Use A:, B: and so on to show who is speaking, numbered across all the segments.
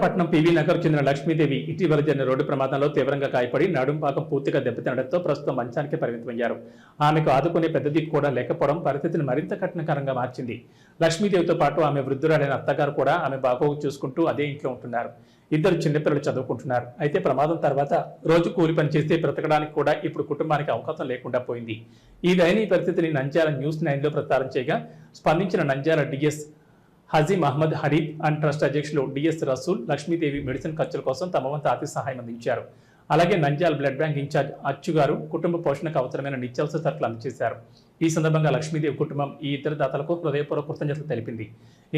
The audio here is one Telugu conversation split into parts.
A: పట్నం పివి నగర్ చెందిన లక్ష్మీదేవి ఇటీవల జరిగిన రోడ్డు ప్రమాదంలో తీవ్రంగా గాయపడి నడుంపాకం పూర్తిగా దెబ్బతినడంతో ప్రస్తుతం మంచానికి పరిమితమయ్యారు. ఆమెకు ఆదుకునే పెద్ద దిక్కు కూడా లేకపోవడం పరిస్థితిని మరింత కఠినకరంగా మార్చింది. లక్ష్మీదేవితో పాటు ఆమె వృద్ధురాలైన అత్తగారు కూడా ఆమె బాగోగు చూసుకుంటూ అదే ఇంట్లో ఉంటున్నారు. ఇద్దరు చిన్నపిల్లలు చదువుకుంటున్నారు. అయితే ప్రమాదం తర్వాత రోజు కూలి పని చేస్తే బ్రతకడానికి కూడా ఇప్పుడు కుటుంబానికి అవకాశం లేకుండా పోయింది. ఈ దయనీయ పరిస్థితిని నంద్యాల న్యూస్ నైన్లో ప్రచారం చేయగా స్పందించిన Nandyal DS Haji Mohammed Harif and trust అధ్యక్షులు డిఎస్ రసూల్ లక్ష్మీదేవి మెడిసిన్ ఖర్చుల కోసం తమ వంతు అతి సహాయం అందించారు. అలాగే నంద్యాల బ్లడ్ బ్యాంక్ ఇన్ఛార్జ్ అచ్చు గారు కుటుంబ పోషణకు అవసరమైన నిత్యావసర సరుకులు అందజేశారు. ఈ సందర్భంగా లక్ష్మీదేవి కుటుంబం ఈ ఇద్దరు దాతలకు హృదయపూర్వక కృతజ్ఞతలు తెలిపింది.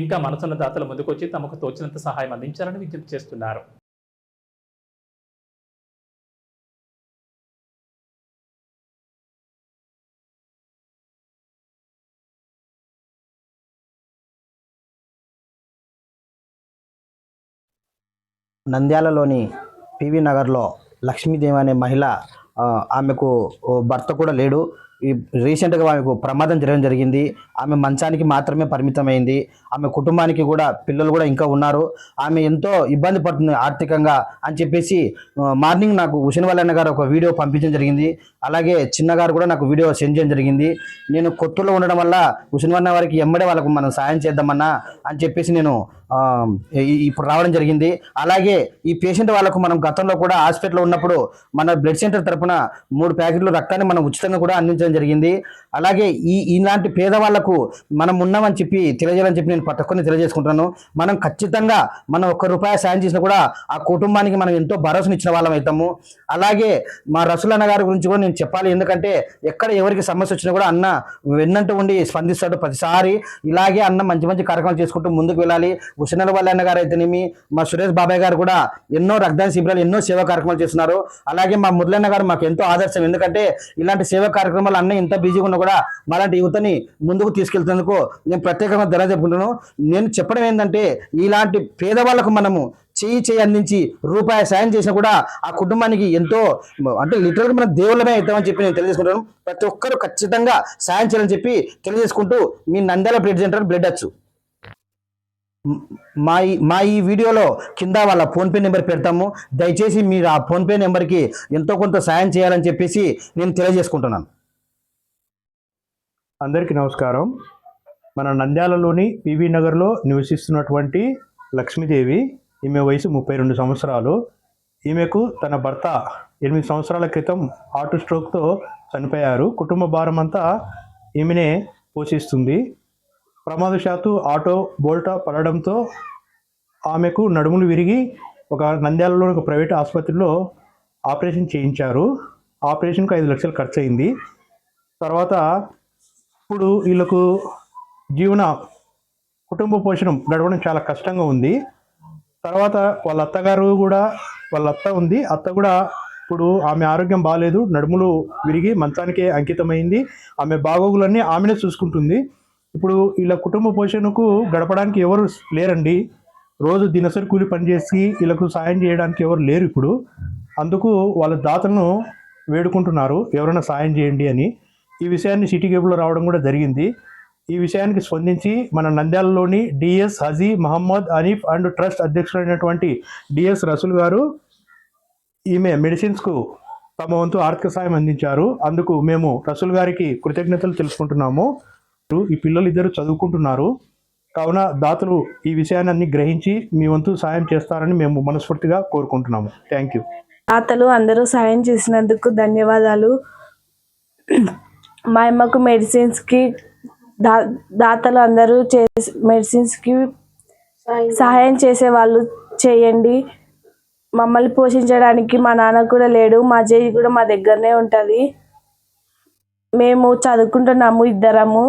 A: ఇంకా మనసున్న దాతలు ముందుకొచ్చి తమకు తోచినంత సహాయం అందించాలని విజ్ఞప్తి చేస్తున్నారు.
B: నంద్యాలలోని పివి నగర్లో లక్ష్మీదేవి అనే మహిళ ఆమెకు భర్త కూడా లేడు. ఈ రీసెంట్గా ఆమెకు ప్రమాదం జరగడం జరిగింది. ఆమె మంచానికి మాత్రమే పరిమితమైంది. ఆమె కుటుంబానికి కూడా పిల్లలు కూడా ఇంకా ఉన్నారు. ఆమె ఎంతో ఇబ్బంది పడుతుంది ఆర్థికంగా అని చెప్పేసి మార్నింగ్ నాకు హుసేన్ గారు ఒక వీడియో పంపించడం జరిగింది. అలాగే చిన్నగారు కూడా నాకు వీడియో సెండ్ చేయడం జరిగింది. నేను కొత్తలో ఉండడం వల్ల హుసేన్ వారికి ఎమ్మడే వాళ్ళకు మనం సాయం చేద్దామన్నా అని చెప్పేసి నేను ఇప్పుడు రావడం జరిగింది. అలాగే ఈ పేషెంట్ వాళ్ళకు మనం గతంలో కూడా హాస్పిటల్లో ఉన్నప్పుడు మన బ్లడ్ సెంటర్ తరపున మూడు ప్యాకెట్లు రక్తాన్ని మనం ఉచితంగా కూడా జరిగింది. అలాగే ఈ ఇలాంటి పేదవాళ్ళకు మనం ఉన్నామని చెప్పి తెలియజేయాలని చెప్పి నేను పట్టుకొని తెలియజేసుకుంటున్నాను. మనం ఖచ్చితంగా మనం ఒక్క రూపాయి సాయం చేసినా కూడా ఆ కుటుంబానికి మనం ఎంతో భరోసాను ఇచ్చిన వాళ్ళం అవుతాము. అలాగే మా రసులన్న గారి గురించి కూడా నేను చెప్పాలి. ఎందుకంటే ఎక్కడ ఎవరికి సమస్య వచ్చినా కూడా అన్న వెన్నంటూ ఉండి స్పందిస్తాడు ప్రతిసారి. ఇలాగే అన్న మంచి మంచి కార్యక్రమాలు చేసుకుంటూ ముందుకు వెళ్ళాలి. హుసనల్ వాళ్ళ అన్న గారు అయితేనేమి మా సురేష్ బాబాయ్ గారు కూడా ఎన్నో రక్తదాన శిబిరాలు ఎన్నో సేవా కార్యక్రమాలు చేస్తున్నారు. అలాగే మా మురళన్న గారు మాకు ఎంతో ఆదర్శం. ఎందుకంటే ఇలాంటి సేవా కార్యక్రమాలు అన్న ఎంత బిజీగా ఉన్న కూడా మాలాంటి యువతని ముందుకు తీసుకెళ్తున్నందుకు నేను ప్రత్యేకంగా ధర చెప్పుకుంటున్నాను. నేను చెప్పడం ఏంటంటే ఇలాంటి పేదవాళ్ళకు మనము చేయి చేయి అందించి రూపాయి సాయం చేసినా కూడా ఆ కుటుంబానికి ఎంతో అంటే లిటరల్గా మనం దేవుళ్ళమే అవుతామని చెప్పి నేను తెలియజేసుకుంటాను ప్రతి ఒక్కరూ ఖచ్చితంగా సాయం చేయాలని చెప్పి తెలియజేసుకుంటూ మీ నంద్యాల బ్లడ్ సెంటర్ బ్లడ్ అచ్చు. మా ఈ మా ఈ వీడియోలో కింద వాళ్ళ ఫోన్పే నెంబర్ పెడతాము. దయచేసి మీరు ఆ ఫోన్పే నెంబర్కి ఎంతో కొంత సాయం చేయాలని చెప్పేసి నేను తెలియజేసుకుంటున్నాను.
C: అందరికీ నమస్కారం. మన నంద్యాలలోని పివి నగర్లో నివసిస్తున్నటువంటి లక్ష్మీదేవి ఈమె వయసు ముప్పై రెండు సంవత్సరాలు. ఈమెకు తన భర్త ఎనిమిది సంవత్సరాల క్రితం హార్ట్ స్ట్రోక్తో చనిపోయారు. కుటుంబ భారం అంతా ఈమెనే పోషిస్తుంది. ప్రమాదశాత్తు ఆటో బోల్టా పడడంతో ఆమెకు నడుములు విరిగి ఒక నంద్యాలలోని ఒక ప్రైవేట్ ఆసుపత్రిలో ఆపరేషన్ చేయించారు. ఆపరేషన్కు ఐదు లక్షలు ఖర్చు అయింది తర్వాత ఇప్పుడు వీళ్ళకు జీవన కుటుంబ పోషణం గడవడం చాలా కష్టంగా ఉంది. తర్వాత వాళ్ళ అత్తగారు కూడా వాళ్ళ అత్త ఉంది. అత్త కూడా ఇప్పుడు ఆమె ఆరోగ్యం బాగాలేదు నడుములు విరిగి మంచానికే అంకితమైంది. ఆమె బాగోగులన్నీ ఆమెనే చూసుకుంటుంది. ఇప్పుడు వీళ్ళ కుటుంబ పోషణకు గడపడానికి ఎవరు లేరండి? రోజు దినసరి కూలి పనిచేసి వీళ్ళకు సాయం చేయడానికి ఎవరు లేరు ఇప్పుడు. అందుకు వాళ్ళ దాతలను వేడుకుంటున్నారు. ఎవరైనా సాయం చేయండి అని. ఈ విషయాన్ని సిటీ కేబుల్లో రావడం కూడా జరిగింది. ఈ విషయానికి స్పందించి మన నంద్యాలలోని DS Haji Mohammed Anif and trust అధ్యక్షుడైనటువంటి DS Rasool గారు ఈమె మెడిసిన్స్కు తమ వంతు ఆర్థిక సాయం అందించారు. అందుకు మేము రసూల్ గారికి కృతజ్ఞతలు తెలుసుకుంటున్నాము. ఈ పిల్లలు ఇద్దరు చదువుకుంటున్నారు. కావున దాతలు ఈ విషయాన్ని గ్రహించి మీ వంతు సాయం చేస్తారని మేము మనస్ఫూర్తిగా కోరుకుంటున్నాము. Thank you.
D: దాతలు అందరూ సాయం చేసినందుకు ధన్యవాదాలు. మా అమ్మకు మెడిసిన్స్కి దా దాతలు అందరూ చేసి మెడిసిన్స్కి సహాయం చేసే వాళ్ళు చేయండి. మమ్మల్ని పోషించడానికి మా నాన్న కూడా లేడు మా జై కూడా మా దగ్గరనే ఉంటుంది. మేము చదువుకుంటున్నాము ఇద్దరము.